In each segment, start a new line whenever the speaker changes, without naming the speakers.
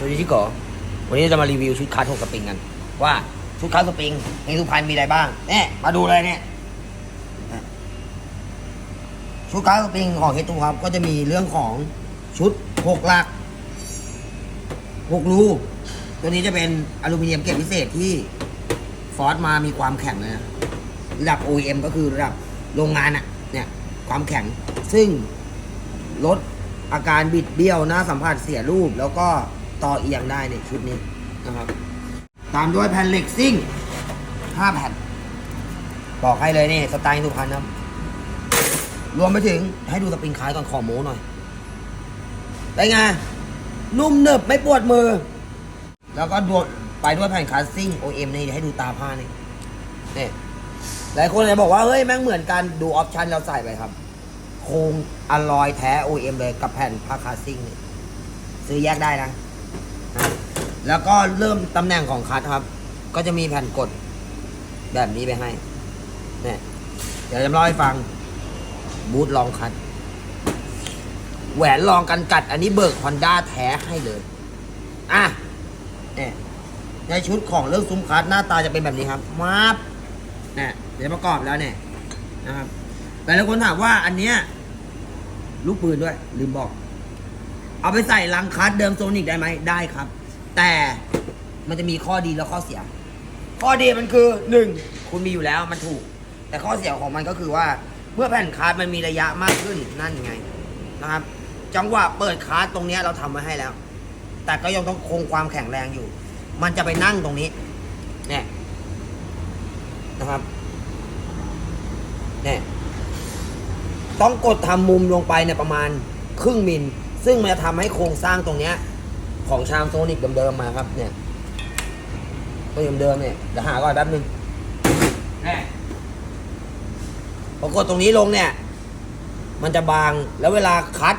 สวัสดีที่ก่อวันนี้จะมารีวิวชุดคัสหกสปริงกัน ว่าชุดคัสสปริงเฮงสุพรรณมีอะไรบ้างเนี่ยมาดูเลยเนี่ยชุดคัสสปริงของเฮตูครับ ก็จะมีเรื่องของชุดหกหลักหกรูตัวนี้จะเป็นอลูมิเนียมเกรดพิเศษที่ฟอสมามีความแข็งเลยนะระดับ OEM ก็คือระดับโรงงานอะเนี่ยความแข็งซึ่งลดอาการบิดเบี้ยวหน้าสัมผัสเสียรูปแล้วก็ ต่อเอียงได้ในชุดนี้นะครับ ตามด้วยแผ่นเหล็กซิ่ง5แผ่น บอกให้เลยนี่สไตล์สุพรรณครับ รวมไปถึงให้ดูสปริงคล้ายก่อนขอโม้หน่อยได้ไง นุ่มเนึบไม่ปวดมือ แล้วก็ดวไปด้วยแผ่นคาสซิ่ง OM นี่ให้ดูตาผ้านี่นี่หลายคนเลยบอกว่า เฮ้ย แม่งเหมือนกันดูออปชันเราใส่ไปครับ โครงอลอยแท้ OM เลยกับแผ่นผ้าคาสซิ่งนี่ซื้อแยกได้นะ แล้วก็เริ่มตำแหน่งของคัทครับ ก็จะมีแผ่นกด แบบนี้ไปให้ เนี่ย เดี๋ยวจะเล่าให้ฟัง บูทลองคัทแหวนลองกันกัด อันนี้เบิกฮอนด้าแท้ให้เลย อะเนี่ยในชุดของเรื่องซุ้มคัทหน้าตาจะเป็นแบบนี้ครับมาบเนี่ยเดี๋ยวประกอบแล้วเนี่ยนะครับแต่ละคนถามว่าอันเนี้ยลูกปืนด้วย ลืมบอก เอาไปใส่ลังคัสเดิมโซนิกได้ไหมได้ครับ แต่มันจะมีข้อดีและข้อเสีย ข้อดีมันคือหนึ่งคุณมีอยู่แล้วมันถูก แต่ข้อเสียของมันก็คือว่า เมื่อแผ่นคาร์ดมันมีระยะมากขึ้นนั่นไงนะครับ จังหวะเปิดคาร์ดตรงเนี้ยเราทำไว้ให้แล้ว แต่ก็ยังต้องคงความแข็งแรงอยู่ มันจะไปนั่งตรงนี้เนี่ยนะครับเนี่ยต้องกดทำมุมลงไปเนี่ยประมาณครึ่งมิล ซึ่งมันจะทำให้โครงสร้างตรงเนี้ย ของชามโซนิกเดิมๆมาครับ เนี่ยตัวเดิมๆเนี่ยเดี๋ยวหาก่อนแป๊บนึงเนี่ยพอกดตรงนี้ลงเนี่ย มันจะบางแล้วเวลาคัด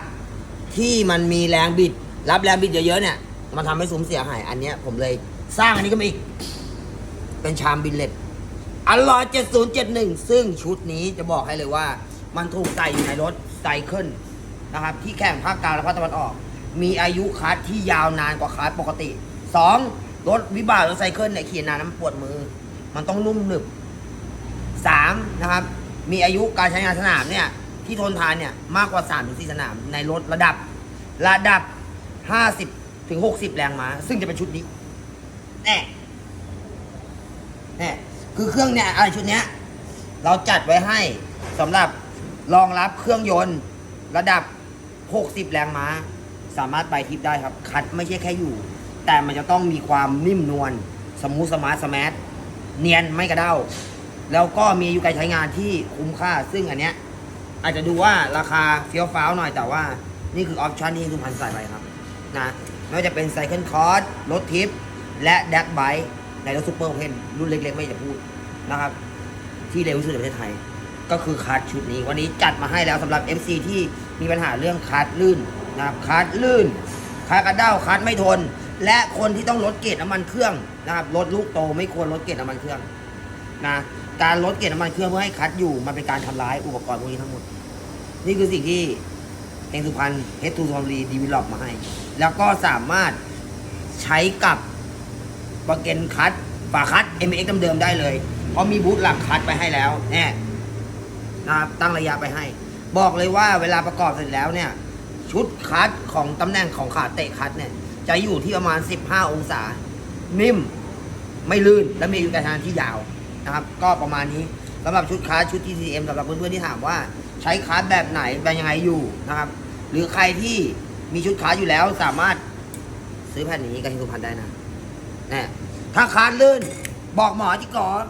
ที่มันมีแรงบิด รับแรงบิดเยอะๆเนี่ย มันทำให้ซุ้มเสียหาย อันเนี้ยผมเลยสร้างอันนี้ก็มาอีก เป็นชามบิลเลตอลอย7071ซึ่งชุดนี้จะบอกให้เลยว่า มันถูกใส่อยู่ในรถไซเคิลนะครับ ที่แข่งภาคกลางและภาคตะวันออก มีอายุคัสที่ยาวนานกว่าคัสปกติ 2. รถวิบากรถไซเคิลเนี่ยขี่นานน้ำปวดมือ มันต้องนุ่มหนึบ 3. นะครับ มีอายุการใช้งานสนามเนี่ยที่ทนทานเนี่ยมากกว่า3ถึง4สนามในรถระดับระดับ 50ถึง60 แรงม้าซึ่งจะเป็นชุดนี้แน่แน่คือเครื่องเนี่ยอะไรชุดเนี้ยเราจัดไว้ให้สำหรับรองรับเครื่องยนต์ระดับ 60 แรงม้า สามารถไปทิปได้ครับ คัดไม่ใช่แค่อยู่ แต่มันจะต้องมีความนิ่มนวลสมูทสมาร์ทสมาร์ทเนียนไม่กระเด้า แล้วก็มีอายุการใช้งานที่คุ้มค่า ซึ่งอันเนี้ยอาจจะดูว่าราคาเฟี้ยวฟ้าวหน่อยแต่ว่านี่คือออปชันที่คุณพันใส่ไปครับนะไม่ว่าจะเป็นไซเคิลคอร์สรถทิป และแดกไบค์ในรถซูเปอร์เพนรุ่นเล็กๆ ไม่จะพูดนะครับ ที่เร็วที่สุดในประเทศไทย ก็คือคาดชุดนี้ วันนี้จัดมาให้แล้วสำหรับ MC ที่มีปัญหาเรื่องคาดลื่น นะครับคาร์ดลื่นคาร์ดกระเด้าคาร์ดไม่ทน และคนที่ต้องลดเกรดน้ำมันเครื่องนะครับลดลูกโตไม่ควรลดเกรดน้ำมันเครื่องนะการลดเกรดน้ำมันเครื่องเพื่อให้คัดอยู่มันเป็นการทำร้ายอุปกรณ์พวกนี้ทั้งหมด นี่คือสิ่งที่เองสุพรรณเฮดทูทอมรีดีวิลลอปมาให้ แล้วก็สามารถใช้กับปากเกนคัดฝาคัด MX เดิมๆได้เลย เพราะมีบูทหลักคัดไปให้แล้วแน่นะครับตั้งระยะไปให้ บอกเลยว่าเวลาประกอบเสร็จแล้วเนี่ย ชุดคัดของตำแหน่งของขาเตะคัดเนี่ย จะอยู่ที่ประมาณ 15 องศา นิ่มไม่ลื่นและมีอายุการใช้งานที่ยาวนะครับ ก็ประมาณนี้สำหรับชุดคลาสชุด TCM สำหรับเพื่อนๆที่ถามว่าใช้คลาสแบบไหนเป็นยังไงอยู่นะครับ หรือใครที่มีชุดคลาสอยู่แล้วสามารถซื้อแผ่นนี้กับฮิสุพรรณได้นะน่ถ้าคลาสลื่นบอกหมอที่ก่อน